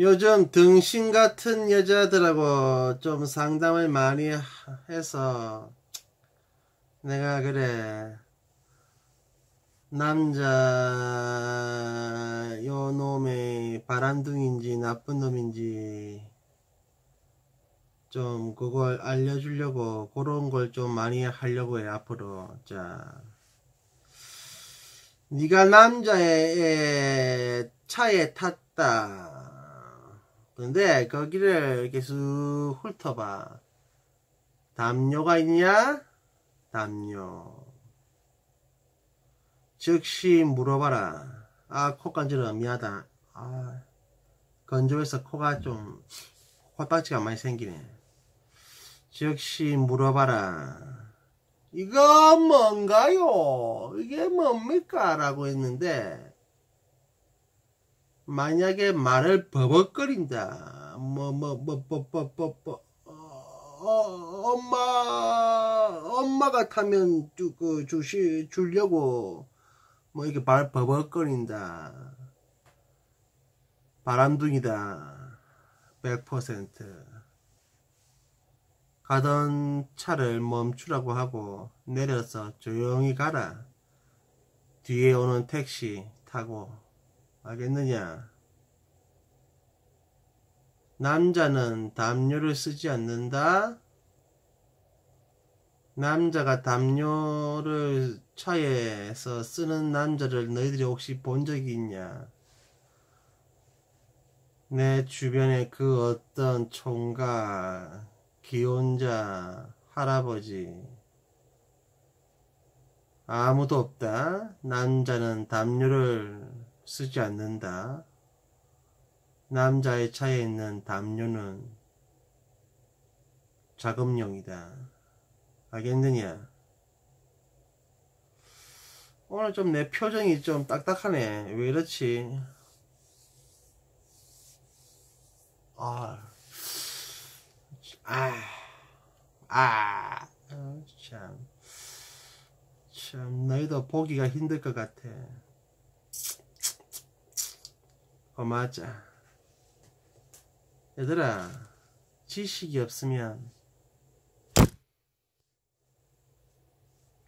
요즘 등신 같은 여자들하고 좀 상담을 많이 해서 내가 그래 남자 요 놈의 바람둥인지 나쁜 놈인지 좀 그걸 알려주려고 그런 걸 좀 많이 하려고 해 앞으로. 자 네가 남자의 차에 탔다 근데 거기를 이렇게 쑥 훑어봐. 담요가 있냐? 담요. 즉시 물어봐라. 아 코 간지러 미하다. 아 건조해서 코가 좀 콧방치가 많이 생기네. 즉시 물어봐라. 이거 뭔가요? 이게 뭡니까? 라고 했는데 만약에 말을 버벅거린다. 뭐뭐뭐뭐 뭐 뭐 어, 엄마 엄마가 타면 주, 그 주시 주려고 뭐 이렇게 말 버벅거린다. 바람둥이다. 100% 가던 차를 멈추라고 하고 내려서 조용히 가라. 뒤에 오는 택시 타고 알겠느냐? 남자는 담요를 쓰지 않는다. 남자가 담요를 차에서 쓰는 남자를 너희들이 혹시 본 적이 있냐? 내 주변에 그 어떤 총각, 기혼자 할아버지 아무도 없다. 남자는 담요를 쓰지 않는다. 남자의 차에 있는 담요는 작업용이다. 알겠느냐? 오늘 좀 내 표정이 좀 딱딱하네. 왜 이렇지? 아. 아, 아, 어, 참, 참, 너희도 보기가 힘들 것 같아. 어, 맞아. 얘들아, 지식이 없으면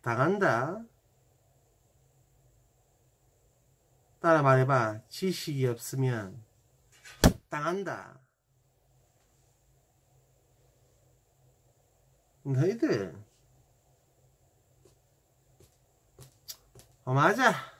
당한다. 따라 말해봐. 지식이 없으면 당한다. 너희들 어 맞아